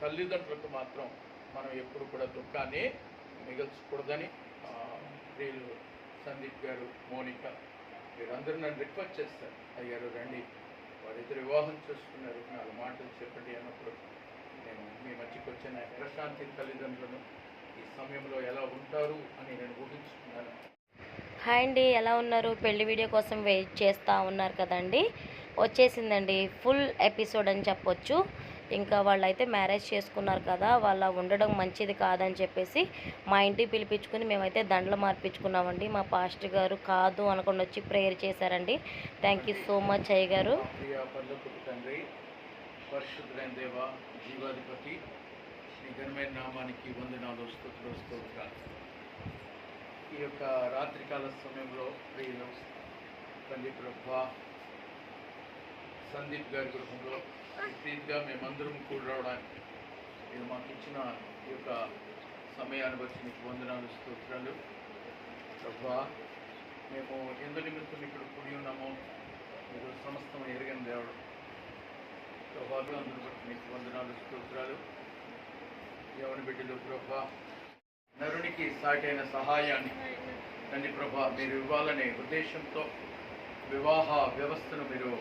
తల్లిదండ్రులకు మాత్రం మనం ఎప్పుడు కూడా దుఃఖాన్ని మిగల్చకూడదని ఆ, ప్రియులు సందీప్ గారు మోనిక వీరందరూ నన్ను రిక్వెస్ట్ చేస్తారు. అయ్యారు రండి. వారిద్దరు వివాహం చేసుకున్నారు. నాలుగు మాటలు చెప్పండి అన్నప్పుడు నేను మీ మధ్యకి వచ్చిన. ప్రశాంతి తల్లిదండ్రులను ఈ సమయంలో ఎలా ఉంటారు అని నేను ఊహించుకున్నాను. హాయ్ అండి ఎలా ఉన్నారు? పెళ్ళి వీడియో కోసం వెయిట్ చేస్తూ ఉన్నారు కదండి. వచ్చేసిందండి. ఫుల్ ఎపిసోడ్ అని చెప్పొచ్చు. ఇంకా వాళ్ళైతే మ్యారేజ్ చేసుకున్నారు కదా వాళ్ళ ఉండడం మంచిది కాదని చెప్పేసి మా ఇంటికి పిలిపించుకుని మేమైతే దండలు మార్పించుకున్నామండి. మా పాస్టర్ గారు కాదు అనుకుని వచ్చి ప్రేయర్ చేశారండి. థ్యాంక్ యూ సో మచ్ అయ్య గారు. జీవాధిపతి ఘనమైన నామానికి వందనాలు ఈ యొక్క రాత్రికాల సమయంలో ప్రియులు తండ్రి ప్రభా సందీప్ గారి గృహంలో రీతిగా మేమందరం కూడి రావడానికి మీరు మాకు ఇచ్చిన ఈ యొక్క సమయాన్ని బట్టి మీకు వందనాలు స్తోత్రాలు. ప్రభా మేము ఎందు నిమిత్తం ఇక్కడ కూడి ఉన్నామో. మీరు సమస్తం ఎరగని దేవుడు. ప్రభావం అందరూ బట్టి మీకు వందనాలు స్తోత్రాలు. ఎవరి బిడ్డలు ప్రభా నరునికి సాటైన సహాయాన్ని తండ్రి ప్రభా మీరు ఇవ్వాలనే ఉద్దేశంతో వివాహ వ్యవస్థను మీరు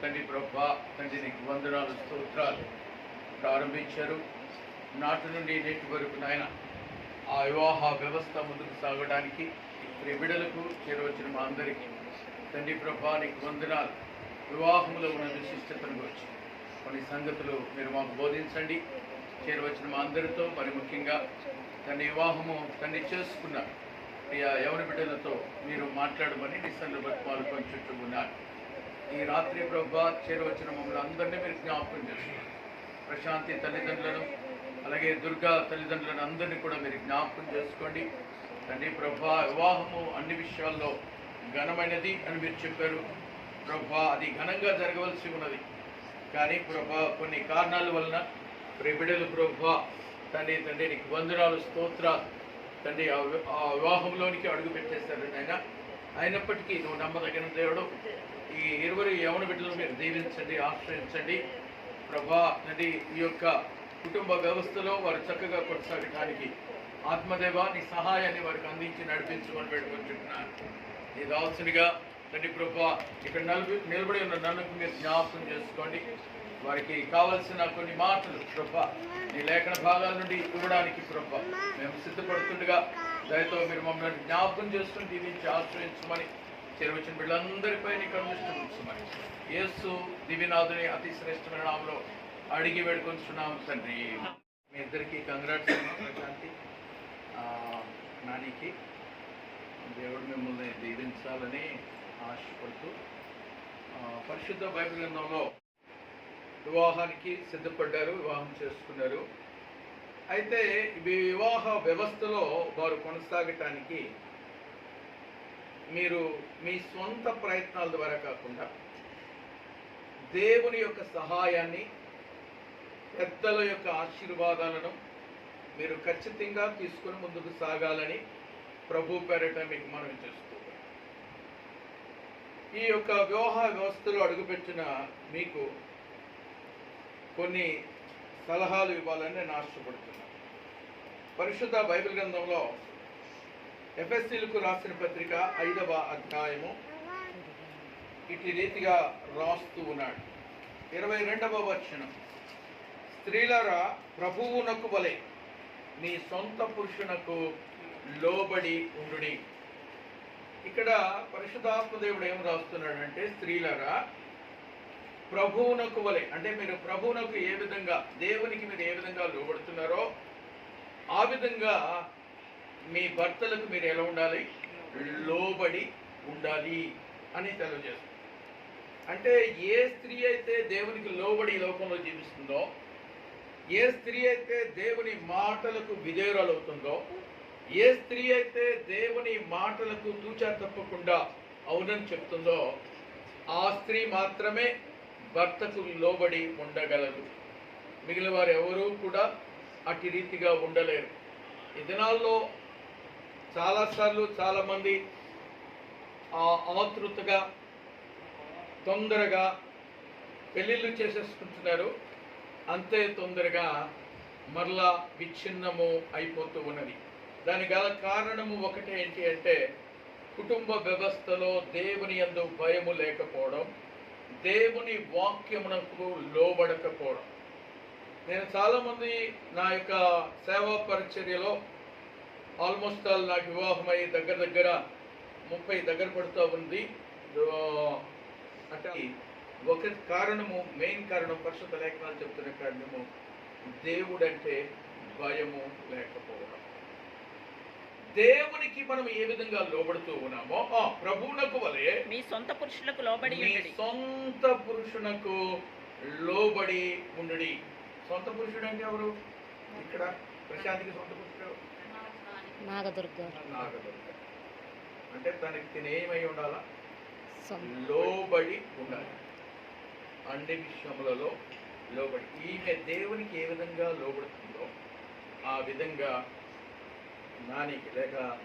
తండ్రి ప్రభా తండ్రి నీకు వందనాలు స్తోత్రాలు ప్రారంభించారు. నాటి నుండి నేటి వరకు నాయన ఆ వివాహ వ్యవస్థ ముందుకు సాగడానికి ప్రియ బిడ్డలకు చేరవచ్చిన మా అందరికీ తండ్రి ప్రభా నీకు వందనాలు. వివాహంలో ఉన్న విశిష్టతను గురించి కొన్ని సంగతులు మీరు మాకు బోధించండి. చేరవచ్చిన మా అందరితో మరి ముఖ్యంగా తండ్రి వివాహము తండ్రి చేసుకున్న ప్రియ యవన బిడ్డలతో మీరు మాట్లాడమని నిస్సంలో బతుమాలు కొంచుంటూ ఉన్నారు ఈ రాత్రి ప్రభా చేరవచ్చిన మమ్మల్ని అందరినీ మీరు జ్ఞాపకం చేస్తున్నారు ప్రశాంతి తల్లిదండ్రులను అలాగే దుర్గా తల్లిదండ్రులను అందరినీ కూడా మీరు జ్ఞాపకం చేసుకోండి. తండ్రి ప్రభా వివాహము అన్ని విషయాల్లో ఘనమైనది అని మీరు చెప్పారు. ప్రభా అది ఘనంగా జరగవలసి ఉన్నది. కానీ ప్రభా కొన్ని కారణాల వలన ప్రిబిడలు ప్రభా తండ్రి తండ్రి నీకు వందనాలు స్తోత్ర తండ్రి ఆ వి- ఆ వివాహంలోనికి అడుగు పెట్టేస్తారు ఆయన అయినప్పటికీ నువ్వు నమ్మదగిన దేవుడు. ఈ ఇరువురు యవన బిడ్డలు మీరు దీవించండి ఆశ్రయించండి. ప్రభా నది ఈ యొక్క కుటుంబ వ్యవస్థలో వారు చక్కగా కొనసాగడానికి ఆత్మదేవ నీ సహాయాన్ని వారికి అందించి నడిపించమని పెట్టుకుంటున్నాను నీ రావాల్సినగా తండ్రి ప్రభా ఇక్కడ నలుగు నిలబడి ఉన్న నన్నుకు మీరు జ్ఞాపకం చేసుకోండి. వారికి కావలసిన కొన్ని మాటలు ప్రభా నీ లేఖన భాగాల నుండి ఇవ్వడానికి ప్రభా మేము సిద్ధపడుతుండగా దయతో మీరు మమ్మల్ని జ్ఞాపకం చేసుకుని దీవించి ఆశ్రయించమని చేరువచ్చిన బిడ్డలందరిపై నీకు యేసు దివినాథుని అతి శ్రేష్టమైన నామలో అడిగి వేడుకొంచున్నాం తండ్రి. మీ ఇద్దరికి కంగ్రాట్స్ ప్రశాంతి. ఆ, నానికి దేవుడు మిమ్మల్ని దీవించాలని ఆశపడుతూ పరిశుద్ధ బైబిల్ గ్రంథంలో వివాహానికి సిద్ధపడ్డారు వివాహం చేసుకున్నారు. అయితే ఈ వివాహ వ్యవస్థలో వారు కొనసాగటానికి మీరు మీ సొంత ప్రయత్నాల ద్వారా కాకుండా దేవుని యొక్క సహాయాన్ని పెద్దల యొక్క ఆశీర్వాదాలను మీరు ఖచ్చితంగా తీసుకుని ముందుకు సాగాలని ప్రభు పేరట మీకు మనం చేసుకోవాలి ఈ యొక్క వివాహ వ్యవస్థలో అడుగుపెట్టిన మీకు కొన్ని సలహాలు ఇవ్వాలని నేను ఆశపడుతున్నాను. పరిశుద్ధ బైబిల్ గ్రంథంలో ఎఫ్ఎస్సీలకు రాసిన పత్రిక ఐదవ అధ్యాయము ఇటు రీతిగా రాస్తూ ఉన్నాడు. ఇరవై రెండవ వచనం. స్త్రీలరా ప్రభువునకు వలె నీ సొంత పురుషునకు లోబడి ఉండుడి. ఇక్కడ పరిశుధాత్మ దేవుడు ఏం రాస్తున్నాడంటే స్త్రీలరా ప్రభువునకు వలె అంటే మీరు ప్రభువునకు ఏ విధంగా దేవునికి మీరు ఏ విధంగా లోబడుతున్నారో ఆ విధంగా మీ భర్తలకు మీరు ఎలా ఉండాలి? లోబడి ఉండాలి అని తెలియజేస్తుంది అంటే ఏ స్త్రీ అయితే దేవునికి లోబడి లోకంలో జీవిస్తుందో ఏ స్త్రీ అయితే దేవుని మాటలకు విధేయురాలవుతుందో ఏ స్త్రీ అయితే దేవుని మాటలకు తూచా తప్పకుండా అవునని చెప్తుందో ఆ స్త్రీ మాత్రమే భర్తకు లోబడి ఉండగలరు మిగిలిన వారు ఎవరూ కూడా అట్టి రీతిగా ఉండలేరు. ఈ దినాల్లో చాలాసార్లు చాలామంది ఆ ఆతృతగా తొందరగా పెళ్ళిళ్ళు చేసేసుకుంటున్నారు. అంతే తొందరగా మరలా విచ్ఛిన్నము అయిపోతూ ఉన్నది. దాని గల కారణము ఒకటి ఏంటి అంటే కుటుంబ వ్యవస్థలో దేవుని యందు భయము లేకపోవడం. దేవుని వాక్యమునకు లోబడకపోవడం. నేను చాలామంది నా యొక్క సేవా పరిచర్యలో ఆల్మోస్ట్ ఆల్ నాకు వివాహమై దగ్గర దగ్గర ముప్పై దగ్గర పడుతూ ఉంది. అంటే ఒక కారణము మెయిన్ కారణం పరిశుద్ధ లేఖనాలు చెప్తున్న కారణము దేవుడంటే భయము లేకపోవడం. దేవునికి మనం ఏ విధంగా లోబడుతూ ఉన్నామో ఆ ప్రభువునకు వలె మీ సొంత పురుషులకు లోబడి మీ సొంత పురుషునకు లోబడి ఉండుడి. సొంత పురుషుడు అంటే ఎవరు? ఇక్కడ ప్రశాంతికి సొంత పురుషుడు? నాగదుర్గ. నాగదుర్గ. అంటే తనకి తిని ఏమై ఉండాలా? లోబడి ఉండాలి. అన్ని విషయములలో లోబడి. ఈమె దేవునికి ఏ విధంగా లోబడుతుందో ఆ విధంగా నానికి లేక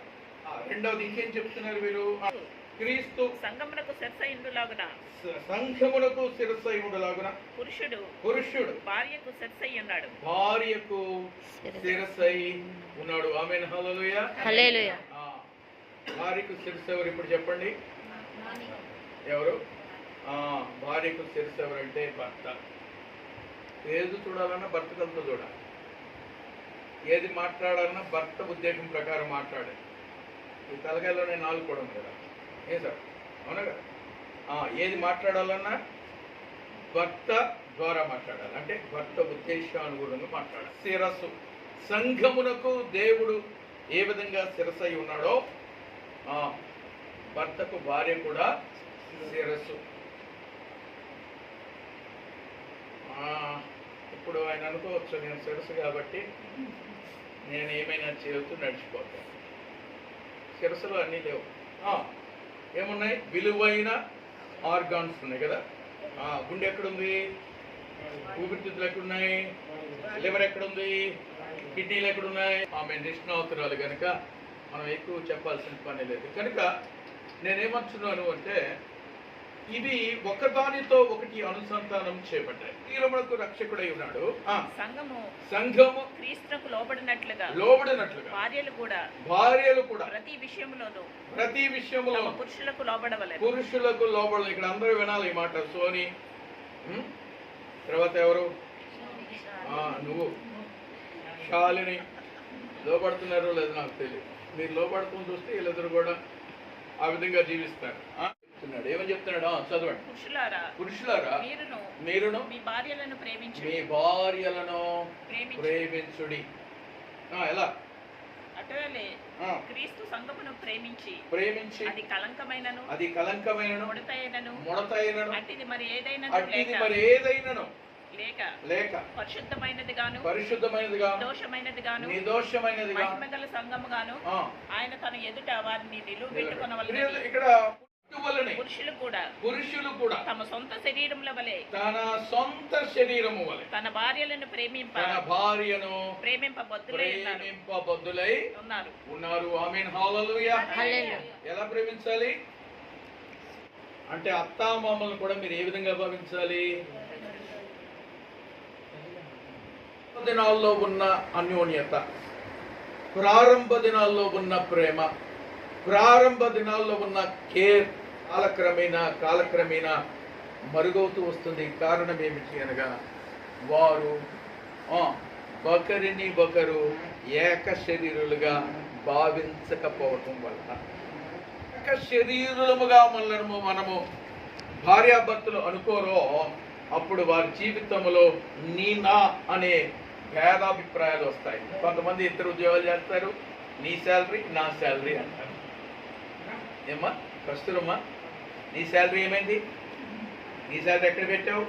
రెండవది ఇంకేం చెప్తున్నారు వీరు ఆ, క్రీస్తు సంగమునకు శిరసయుండులాగున స- సంఘమునకు శిరస్సై ఉండలాగున. పురుషుడు పురుషుడు భార్యకు శిరసై ఉన్నాడు. భార్యకు శిరస్సై. ఉన్నాడు. ఆమె హల్లెలూయ. హల్లెలూయా. ఆ, భార్యకు శిరస్సు ఎవరు ఇప్పుడు చెప్పండి? ఎవరు? ఆ, భార్యకు శిరస్సు ఎవరంటే భర్త. ఏది చూడాలన్నా భర్త కలతో చూడాలి. ఏది మాట్లాడాలన్నా భర్త ఉద్దేశం ప్రకారం మాట్లాడాలి ఈ తలకాయలోనే నాలుగు కూడా ఉంది కదా. ఏ సార్? అవునా కదా? ఏది మాట్లాడాలన్నా భర్త ద్వారా మాట్లాడాలి. అంటే భర్త ఉద్దేశానుగుణంగా మాట్లాడాలి. శిరస్సు. సంఘమునకు దేవుడు ఏ విధంగా శిరసై ఉన్నాడో భర్తకు భార్య కూడా శిరస్సు. ఇప్పుడు ఆయన అనుకోవచ్చు నేను శిరస్సు కాబట్టి నేను ఏమైనా చేయొచ్చు నడిచిపోతాను. శిరస్సులో అన్నీ లేవు. ఏమున్నాయి? విలువైన ఆర్గాన్స్ ఉన్నాయి కదా? ఆ, గుండె ఎక్కడుంది? ఊపిరితిత్తులు ఎక్కడున్నాయి? లివర్ ఎక్కడుంది? కిడ్నీలు ఎక్కడున్నాయి? ఆమె నిష్ణాతురాలు కనుక మనం ఎక్కువ చెప్పాల్సిన పని లేదు. కనుక నేనేమంటున్నాను అంటే ఇవి ఒకదానితో ఒకటి అనుసంధానం చేయబడ్డాయి. తీరమునకు రక్షకుడై ఉన్నాడు. సంఘము సంఘము క్రీస్తునకు లోబడినట్లుగా లోబడినట్లుగా. భార్యలు కూడా భార్యలు కూడా ప్రతి విషయంలోనూ ప్రతి విషయంలో పురుషులకు లోబడవలెను పురుషులకు లోబడ ఇక్కడ అందరూ వినాలి ఈ మాట. సోని? తర్వాత ఎవరు? ఆ, నువ్వు. శాలిని. లోబడుతున్నారో లేదో నాకు తెలియదు మీరు లోబడుతుంది చూస్తే వీళ్ళిద్దరు కూడా ఆ విధంగా జీవిస్తారు? చెప్తున్నాడు. ఏమని చెప్తున్నాడు? చదవండి. పురుషులారా పురుషులారా మీరును మీరును మీ భార్యలను ప్రేమించు మీ భార్యలను ప్రేమించు ప్రేమించుడి. ఎలా? అటువలే క్రీస్తు సంఘమును ప్రేమించి ప్రేమించి అది కలంకమైనను అది కలంకమైనను ముడతైనను ముడతైనను అట్టిది మరి ఏదైనా అట్టిది మరి ఏదైనను లేక లేక పరిశుద్ధమైనది గాను పరిశుద్ధమైనదిగా దోషమైనది గాను నిర్దోషమైనదిగా మహిమగల సంఘము గాను ఆయన తన ఎదుట వారిని నిలువ ఇక్కడ పెట్టుకొనవలెను ఇక్కడ పుట్టువలనే పురుషులు కూడా. పురుషులు కూడా. తమ సొంత శరీరముల వలె. తన సొంత శరీరము వలె. తన భార్యలను ప్రేమింప తన భార్యను ఉన్నారు. ఉన్నారు. ఉన్నారు. ఆమెన్. Hallelujah hallelujah. ఎలా ప్రేమించాలి? అంటే అత్తామామలను కూడా మీరు ఏ విధంగా భావించాలి? దినాల్లో ఉన్న అన్యోన్యత ప్రారంభ దినాల్లో ఉన్న ప్రేమ ప్రారంభ దినాల్లో ఉన్న కేర్ కాలక్రమేణా కాలక్రమేణా మరుగవుతూ వస్తుంది. కారణం ఏమిటి అనగా వారు ఒకరిని ఒకరు ఏక శరీరులుగా భావించకపోవటం వల్ల ఏక శరీరులముగా మనము మనము భార్యాభర్తలు అనుకోరో అప్పుడు వారి జీవితంలో నీ నా అనే భేదాభిప్రాయాలు వస్తాయి. కొంతమంది ఇద్దరు ఉద్యోగాలు చేస్తారు నీ శాలరీ నా శాలరీ అంటారు. ఏమ్మా? కస్తూరమ్మా నీ శాలరీ ఏమైంది? నీ శాలరీ ఎక్కడ పెట్టావు?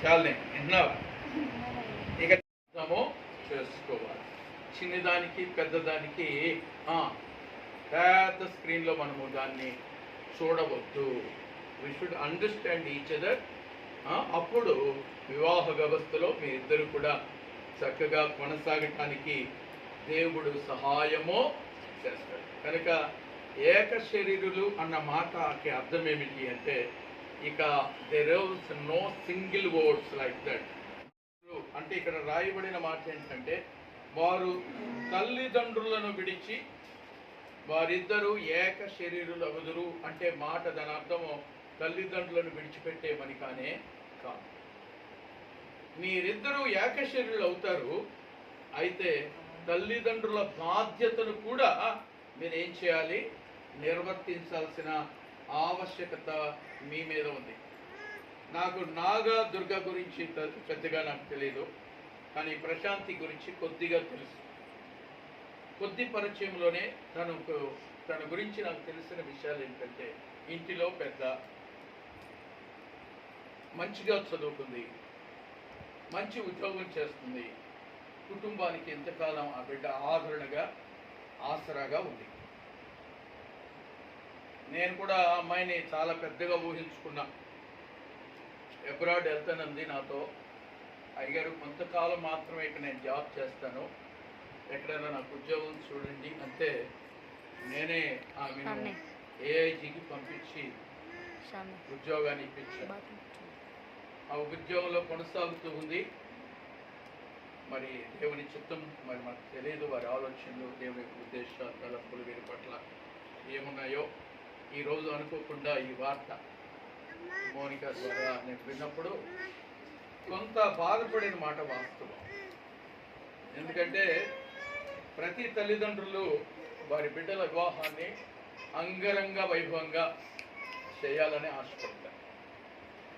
శాలరీ వింటున్నావా ఇక చేసుకోవాలి. చిన్నదానికి పెద్దదానికి పెద్ద స్క్రీన్లో మనము దాన్ని చూడవద్దు. We should understand each other అప్పుడు వివాహ వ్యవస్థలో మీ ఇద్దరు కూడా చక్కగా కొనసాగటానికి దేవుడు సహాయము చేస్తాడు. కనుక ఏక శరీరులు అన్న మాటకి అర్థం ఏమిటి అంటే ఇక there is no single words like that అంటే ఇక్కడ రాయబడిన మాట ఏంటంటే వారు తల్లిదండ్రులను విడిచి వారిద్దరూ ఏక శరీరులు అగుదురు అంటే మాట దాని అర్థము తల్లిదండ్రులను విడిచిపెట్టేమని కానే కాదు. మీరిద్దరూ ఏక శరీరులు అవుతారు అయితే తల్లిదండ్రుల బాధ్యతను కూడా మీరు ఏం చేయాలి? నిర్వర్తించాల్సిన ఆవశ్యకత మీ మీద ఉంది. నాకు నాగా దుర్గ గురించి పెద్దగా నాకు తెలియదు కానీ ప్రశాంతి గురించి కొద్దిగా తెలుసు. కొద్ది పరిచయంలోనే తనకు తన గురించి నాకు తెలిసిన విషయాలు ఏంటంటే ఇంటిలో పెద్ద మంచిగా చదువుకుంది. మంచి ఉద్యోగం చేస్తుంది. కుటుంబానికి ఎంతకాలం ఆ బిడ్డ ఆదరణగా ఆసరాగా ఉంది. నేను కూడా ఆ అమ్మాయిని చాలా పెద్దగా ఊహించుకున్నా. అబ్రాడ్ వెళ్తానంది నాతో. అయ్యారు కొంతకాలం మాత్రమే ఇక్కడ నేను జాబ్ చేస్తాను. ఎక్కడైనా నాకు ఉద్యోగం చూడండి అంటే నేనే ఆమెను అన్నే. ఏఐజికి పంపించి ఉద్యోగాన్ని ఇప్పించాను ఆ ఉద్యోగంలో కొనసాగుతూ ఉంది. మరి దేవుని చిత్తం మరి మనకు తెలియదు వారి ఆలోచనలు దేవుని ఉద్దేశాలు తలపులు వీరి పట్ల ఏమున్నాయో. ఈ రోజు అనుకోకుండా ఈ వార్త మోనిక ద్వారా నేను విన్నప్పుడు కొంత బాధపడిన మాట వాస్తవం. ఎందుకంటే ప్రతి తల్లిదండ్రులు వారి బిడ్డల వివాహాన్ని అంగరంగ వైభవంగా చేయాలని ఆశపడతారు.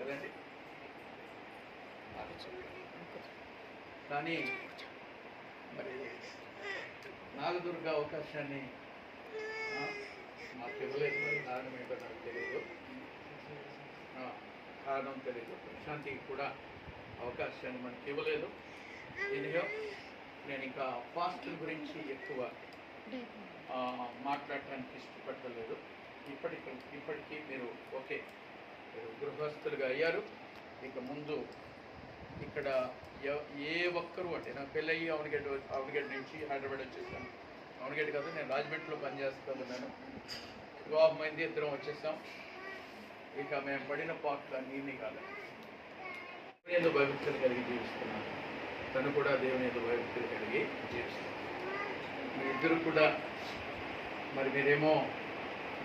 కదండి? కానీ మరి నాగదుర్గ అవకాశాన్ని మాకు ఇవ్వలేదు మరి కారణం ఏంటో నాకు తెలియదు కారణం తెలియదు ప్రశాంతికి కూడా అవకాశాన్ని మనకి ఇవ్వలేదు. ఎనియో నేను ఇంకా ఫాస్ట్ గురించి ఎక్కువ మాట్లాడటానికి ఇష్టపడలేదు. ఇప్పటికి ఇప్పటికీ మీరు ఓకే. మీరు గృహస్థులుగా అయ్యారు. ఇక ముందు ఇక్కడ ఏ ఒక్కరు అంటే నాకు పెళ్ళయ్యి అవనగడ్డ అవనగడ్డ నుంచి హైదరాబాద్ వచ్చేసాను. అవనగడ్డ కాదు నేను రాజమండ్రిలో పనిచేస్తాను నేను మైంది ఇద్దరం వచ్చేసాం. ఇక మేము పడిన పాటలు అన్నీ కాదు. దేవుని భయభక్తులు కలిగి జీవిస్తున్నాను తను కూడా దేవుని యందు భయభక్తులు కలిగి జీవిస్తున్నాను మీ ఇద్దరు కూడా మరి మీరేమో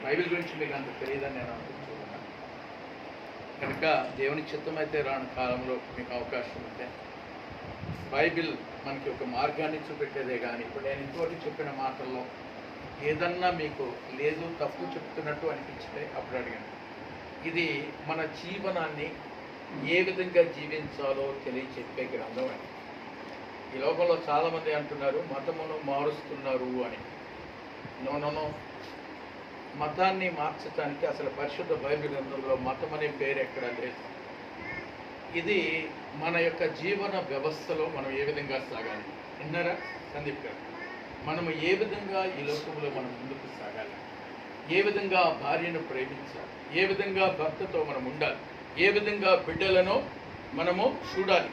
బైబిల్ గురించి మీకు అంత తెలియదని నేను అనుకుంటున్నాను. కనుక దేవుని చిత్తం అయితే రాని కాలంలో మీకు అవకాశం ఉంటే బైబిల్ మనకి ఒక మార్గాన్ని చూపెట్టేదే కానీ ఇప్పుడు నేను ఇంకోటి చెప్పిన మాటల్లో ఏదన్నా మీకు లేదు తప్పు చెప్తున్నట్టు అనిపించితే అప్పుడు అడిగాను ఇది మన జీవనాన్ని ఏ విధంగా జీవించాలో తెలియచెప్పే గ్రంథం అని ఈ లోకంలో చాలామంది అంటున్నారు మతమును మారుస్తున్నారు అని. నోనో మతాన్ని మార్చడానికి అసలు పరిశుద్ధ బైబిల్ గ్రంథంలో మతం అనే పేరు ఎక్కడా లేదు. ఇది మన యొక్క జీవన వ్యవస్థలో మనం ఏ విధంగా సాగాలి? విన్నారా? సందీప్ గారు. మనము ఏ విధంగా ఈ లోకంలో మనం ముందుకు సాగాలి? ఏ విధంగా భార్యను ప్రేమించాలి? ఏ విధంగా భర్తతో మనం ఉండాలి? ఏ విధంగా బిడ్డలను మనము చూడాలి?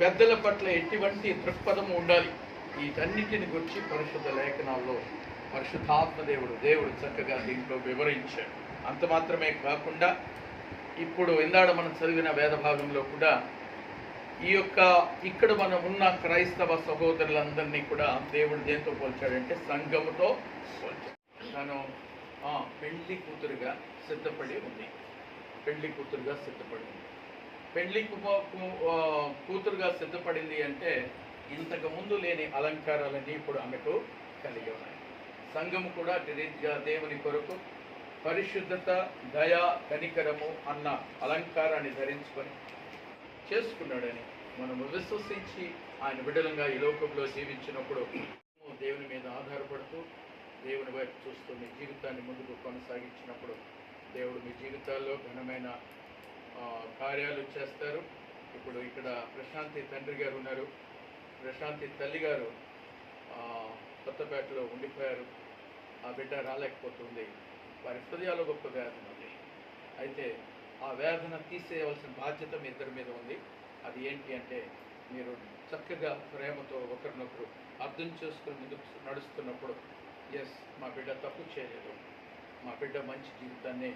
పెద్దల పట్ల ఎటువంటి దృక్పథము ఉండాలి? వీటన్నిటిని గురించి పరిశుద్ధ లేఖనాల్లో పరిశుద్ధాత్మ దేవుడు దేవుడు చక్కగా దీంట్లో వివరించాడు. అంత మాత్రమే కాకుండా ఇప్పుడు ఇందాడ మనం చదివిన వేద భాగంలో కూడా ఈ యొక్క ఇక్కడ మనం ఉన్న క్రైస్తవ సహోదరులందరినీ కూడా దేవుడు దేంతో పోల్చాడంటే సంఘముతో పోల్చాడు. తను పెళ్ళి కూతురుగా సిద్ధపడి ఉంది. పెళ్ళి కూతురుగా సిద్ధపడి ఉంది. పెళ్ళి కూతురుగా సిద్ధపడింది అంటే ఇంతకు ముందు లేని అలంకారాలన్నీ ఇప్పుడు ఆమెకు కలిగి ఉన్నాయి. సంఘము కూడా అట్టి రీతిగా దేవుని కొరకు పరిశుద్ధత దయ కనికరము అన్న అలంకారాన్ని ధరించుకొని చేసుకున్నాడని మనము విశ్వసించి ఆయన బిడ్డలంగా ఈ లోకంలో జీవించినప్పుడు దేవుని మీద ఆధారపడుతూ దేవుని వైపు చూస్తూ మీ జీవితాన్ని ముందుకు కొనసాగించినప్పుడు దేవుడు మీ జీవితాల్లో ఘనమైన కార్యాలు చేస్తారు. ఇప్పుడు ఇక్కడ ప్రశాంతి తండ్రి గారు ఉన్నారు. ప్రశాంతి తల్లి గారు కొత్తపేటలో ఉండిపోయారు. ఆ బిడ్డ రాలేకపోతుంది. వారి హృదయాల్లో గొప్ప వేదన ఉంది అయితే ఆ వేదన తీసేయవలసిన బాధ్యత మీ ఇద్దరి మీద ఉంది. అది ఏంటి అంటే మీరు చక్కగా ప్రేమతో ఒకరినొకరు అర్థం చేసుకుని ముందుకు నడుస్తున్నప్పుడు ఎస్ మా బిడ్డ తప్పు చేయలేదు. మా బిడ్డ మంచి జీవితాన్ని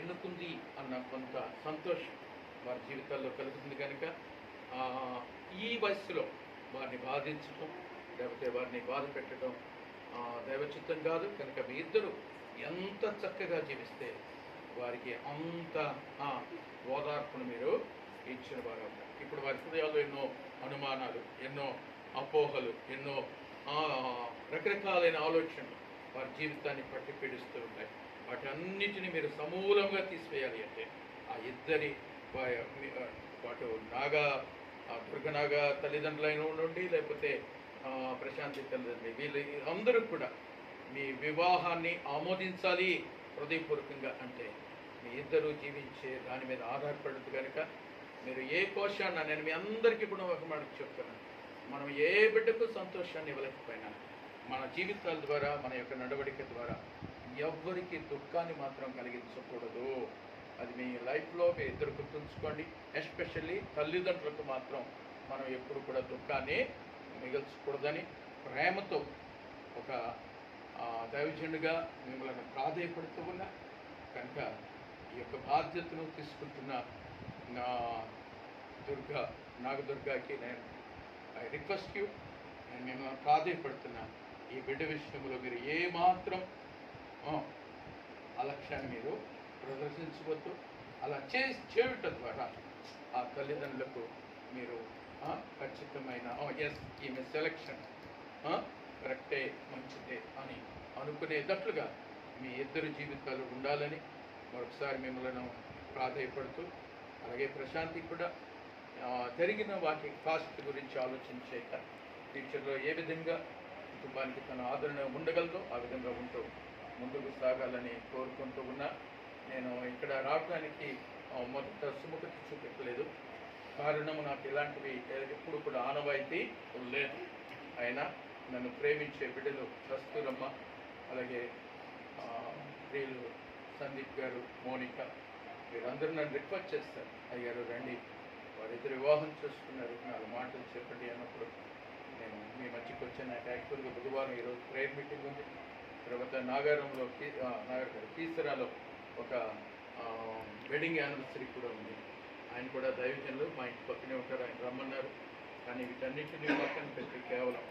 ఎన్నుకుంది అన్న కొంత సంతోషం వారి జీవితాల్లో కలుగుతుంది కనుక ఈ వయస్సులో వారిని బాధించడం లేకపోతే వారిని బాధ పెట్టడం దైవచిత్తం కాదు. కనుక మీ ఇద్దరు ఎంత చక్కగా జీవిస్తే వారికి అంత ఓదార్పును మీరు ఇచ్చిన వారు ఇప్పుడు వారి హృదయాల్లో ఎన్నో అనుమానాలు ఎన్నో అపోహలు ఎన్నో రకరకాలైన ఆలోచనలు వారి జీవితాన్ని పట్టి పీడిస్తూ ఉంటాయి. వాటి అన్నిటిని మీరు సమూలంగా తీసివేయాలి అంటే ఆ ఇద్దరి వాటి నాగా ఆ, తల్లిదండ్రులైన ఉండండి లేకపోతే ప్రశాంతి తల్లిదండ్రులు వీళ్ళు అందరూ కూడా మీ వివాహాన్ని ఆమోదించాలి హృదయపూర్వకంగా అంటే మీ ఇద్దరు జీవించే దాని మీద ఆధారపడదు కనుక మీరు ఏ కోశాన్న నేను మీ అందరికీ కూడా ఒక మాట చెప్తున్నాను. మనం ఏ బిడ్డకు సంతోషాన్ని ఇవ్వలేకపోయినా మన జీవితాల ద్వారా మన యొక్క నడవడిక ద్వారా ఎవ్వరికి దుఃఖాన్ని మాత్రం కలిగించకూడదు. అది మీ లైఫ్లో మీ ఇద్దరు గుర్తుంచుకోండి. ఎస్పెషల్లీ తల్లిదండ్రులకు మాత్రం మనం ఎప్పుడు కూడా దుఃఖాన్ని మిగల్చకూడదని ప్రేమతో ఒక దైవజనుడిగా మిమ్మల్ని ప్రాధాయపడుతూ ఉన్నా కనుక ఈ యొక్క బాధ్యతను తీసుకుంటున్న నా దుర్గా నాగదుర్గాకి నేను ఐ రిక్వెస్ట్ యూ నేను మిమ్మల్ని ప్రాధాయపడుతున్నా ఈ బిడ్డ విషయంలో మీరు ఏమాత్రం అలక్ష్యాన్ని మీరు ప్రదర్శించవద్దు. అలా చే చేయటం ద్వారా ఆ తల్లిదండ్రులకు మీరు ఖచ్చితమైన ఎస్ ఈమె సెలక్షన్ కరెక్టే మంచిదే అని అనుకునేటట్లుగా మీ ఇద్దరు జీవితాలు ఉండాలని మరొకసారి మిమ్మల్ని ప్రాధాయపడుతూ అలాగే ప్రశాంతి కూడా జరిగిన వాటి కాస్ట్ గురించి ఆలోచించేక ఫ్యూచర్లో ఏ విధంగా కుటుంబానికి తన ఆదరణ ఉండగలదో ఆ విధంగా ఉంటూ ముందుకు సాగాలని కోరుకుంటూ ఉన్నా. నేను ఇక్కడ రావడానికి మొదట సుముఖత చూపించలేదు కారణం నాకు ఇలాంటివి ఎప్పుడు కూడా ఆనవాయితీ లేదు. అయినా నన్ను ప్రేమించే బిడ్డలు కస్తూరమ్మ అలాగే ప్రియులు సందీప్ గారు మోనిక వీరందరూ నన్ను రిక్వెస్ట్ చేస్తారు. అయ్యారు రండి. వారిద్దరు వివాహం చేసుకున్నారు. నాలుగు మాటలు చెప్పండి అన్నప్పుడు నేను మీ మధ్యకి వచ్చాను. నాకు యాక్చువల్గా బుధవారం ఈరోజు ప్రేయర్ మీటింగ్ ఉంది. తర్వాత నాగారంలో కీ- నాగర్ కీసరాలో ఒక వెడ్డింగ్ యానివర్సరీ కూడా ఉంది. ఆయన కూడా దైవజనులు. మా ఇంటి పక్కనే ఉంటారు. ఆయన రమ్మన్నారు. కానీ వీటన్నిటిని పక్కన పెట్టి కేవలం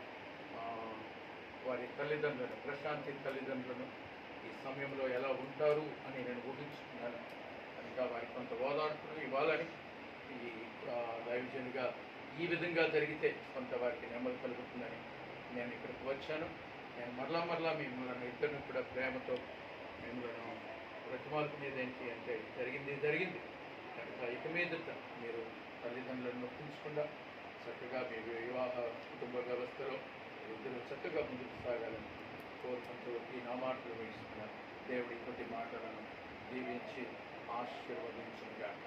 వారి తల్లిదండ్రులను ప్రశాంతి తల్లిదండ్రులను ఈ సమయంలో ఎలా ఉంటారు అని నేను ఊహించుకున్నాను. కనుక వారి కొంత ఓదార్పులు ఇవ్వాలని ఈ దైవజనుగా ఈ విధంగా జరిగితే కొంత వారికి నెమ్మది కలుగుతుందని నేను ఇక్కడికి వచ్చాను. నేను మరలా మరలా మిమ్మల్ని ఇద్దరిని కూడా ప్రేమతో మిమ్మల్ని బ్రతిమాలుకునేది ఏంటి అంటే జరిగింది జరిగింది. కనుక ఇక మీదట మీరు తల్లిదండ్రులను నొప్పించకుండా చక్కగా మీ వివాహ కుటుంబ వ్యవస్థలో ఇద్దరు చక్కగా ముందుకు సాగాలని కోరుకుంటూ ఈ నా మాటలు వేస్తున్నాను దేవుడి కొద్ది మాటలను దీవించి ఆశీర్వదించుగాక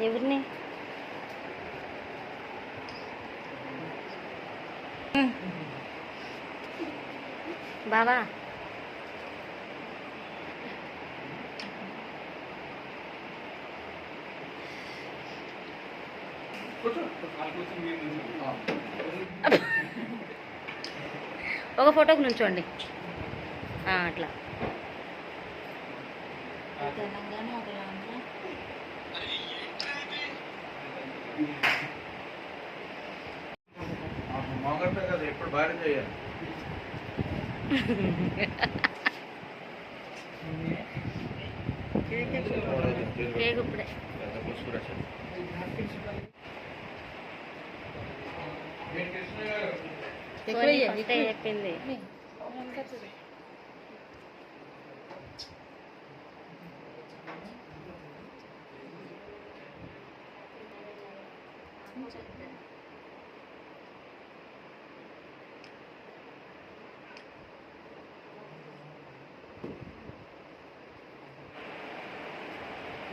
ఎవరిని? బాబా ఒక ఫోటోకి నుంచోండి. అట్లా. తెలంగాణ మొగంతా కదా ఎప్పుడు భార్య చేయాలి? కేక్ ఇప్పుడే. చెప్పింది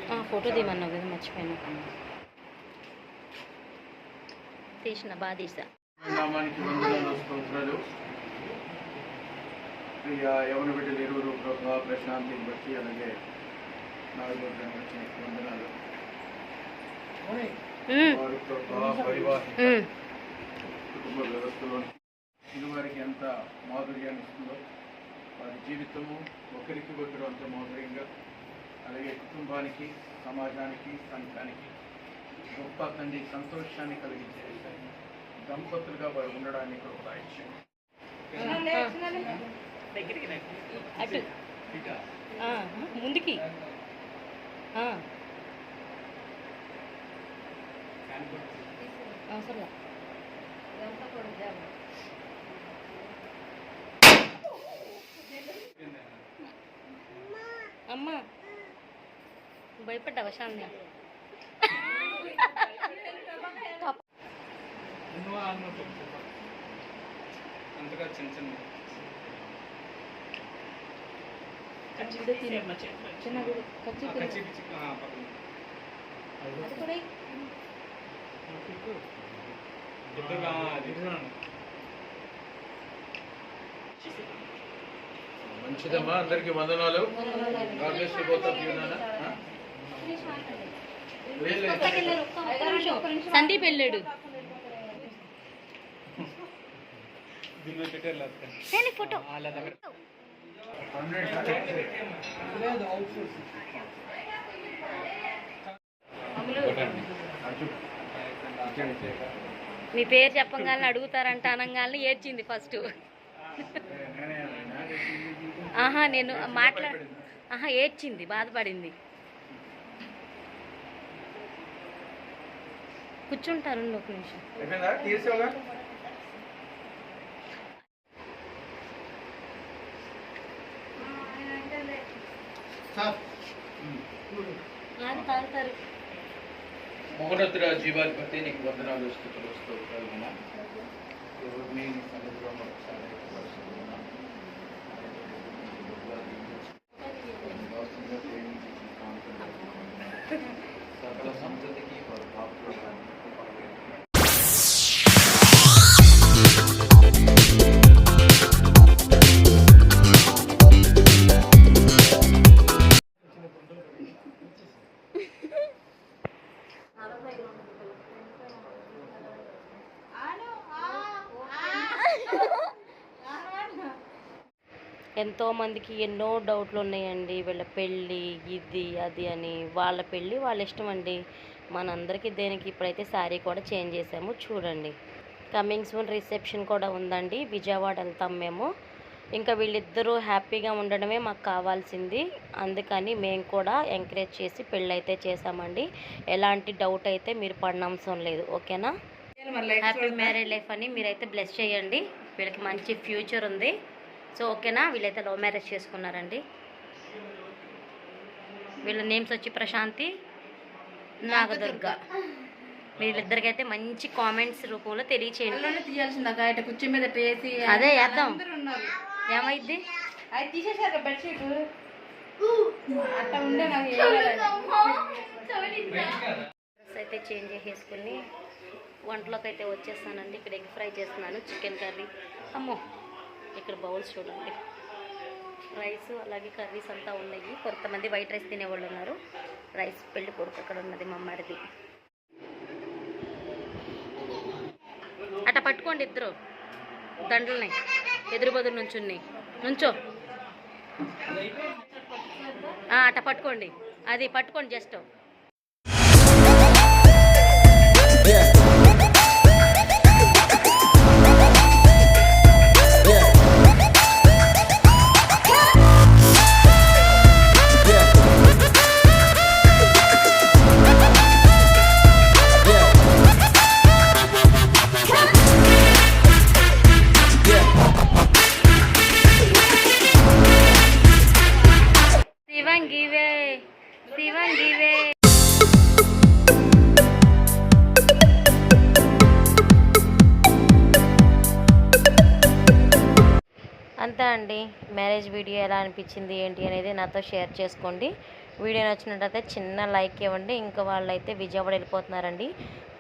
ఆ, ఫోటో తీయమన్నావు కదా మర్చిపోయాను. తీసిన బాగా తీసా. ప్రియ యవన బిడ్డలు ఇరువురు ప్రభావ ప్రశాంతిని బట్టి అలాగే నాలుగో వందనాలు. వారు ప్రభావ. కుటుంబ వ్యవస్థలో ఇది వారికి ఎంత మాధుర్యాన్ని ఇస్తుందో వారి జీవితము ఒకరికి ఒకరు అంత మాధుర్యంగా అలాగే కుటుంబానికి సమాజానికి సంఘానికి గొప్ప తండ్రి సంతోషాన్ని కలిగించే దంపతులుగా వారు ఉండడానికి ఇక. ఆ, ముందుకి. అవసరం అమ్మా. భయపడ్డావా అంతగా చిన్న చిన్న. అది మంచిదమ్మా అందరికి వందనాలు. of you, నాన్న. సందీప్ వెళ్ళాడు ఫోటో. మీ పేరు చెప్పగానే అడుగుతారంట అనగానే ఏడ్చింది ఫస్ట్. ఆహా నేను మాట్లా ఆహా ఏడ్చింది బాధపడింది కూర్చుంటారు ఒక నిమిషం. మోహనతుల జీవాధిపతి నీకు వందనాలు స్థుతులు స్తోత్రాలు అమ్మా. ఎవరిని నీ ఎంతో మందికి ఎన్నో డౌట్లు ఉన్నాయండి వీళ్ళ పెళ్ళి ఇది అది అని. వాళ్ళ పెళ్ళి వాళ్ళ ఇష్టం అండి మనందరికీ దేనికి ఇప్పుడైతే శారీ కూడా చేంజ్ చేసాము చూడండి. కమింగ్ సూన్ రిసెప్షన్ కూడా ఉందండి. విజయవాడ వెళ్తాం మేము. ఇంకా వీళ్ళిద్దరూ హ్యాపీగా ఉండడమే మాకు కావాల్సింది. అందుకని మేము కూడా ఎంకరేజ్ చేసి పెళ్ళైతే చేసామండి ఎలాంటి డౌట్ అయితే మీరు పడిన లేదు. ఓకేనా? హ్యాపీ మ్యారేజ్ లైఫ్ అని మీరైతే బ్లెస్ చేయండి. వీళ్ళకి మంచి ఫ్యూచర్ ఉంది. సో ఓకేనా? వీళ్ళైతే లవ్ మ్యారేజ్ చేసుకున్నారండి. వీళ్ళ నేమ్స్ వచ్చి ప్రశాంతి నాగదుర్గ. వీళ్ళిద్దరికైతే మంచి కామెంట్స్ రూపంలో తెలియచేయండి. ఇట కుర్చీ మీద వేసి అదే వేద్దాం ఏమైద్ది అది బెడ్షీట్. అట్లా ఉండే నాకు అయితే చేంజ్ చేసేసుకుని వంటలోకి అయితే వచ్చేస్తానండి. ఇక్కడ ఎగ్ ఫ్రై చేస్తున్నాను చికెన్ కర్రీ. అమ్మో. ఇక్కడ బౌల్స్ చూడండి. రైస్ అలాగే కర్రీస్ అంతా ఉన్నాయి. కొంతమంది వైట్ రైస్ తినేవాళ్ళు ఉన్నారు. రైస్ పెళ్ళి కొడుకు అక్కడ ఉన్నది మమ్మడిది మరిది పట్టుకోండి ఇద్దరు. దండల్ని ఎదురు బదులు నుంచుని. నుంచో. అట్లా పట్టుకోండి. అది పట్టుకోండి జస్ట్. మ్యారేజ్ వీడియో ఎలా అనిపించింది ఏంటి అనేది నాతో షేర్ చేసుకోండి. వీడియో నచ్చినట్టయితే చిన్న లైక్ ఇవ్వండి. ఇంకా వాళ్ళైతే విజయవాడ వెళ్ళిపోతున్నారండి.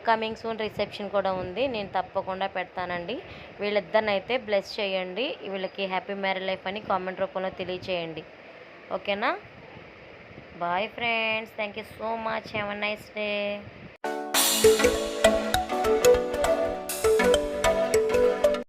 కమింగ్ సూన్ రిసెప్షన్ కూడా ఉంది. నేను తప్పకుండా పెడతానండి. వీళ్ళిద్దరినైతే బ్లెస్ చేయండి. వీళ్ళకి హ్యాపీ మ్యారేజ్ లైఫ్ అని కామెంట్ రూపంలో తెలియచేయండి. ఓకేనా? Bye friends. Thank you so much. Have a nice day.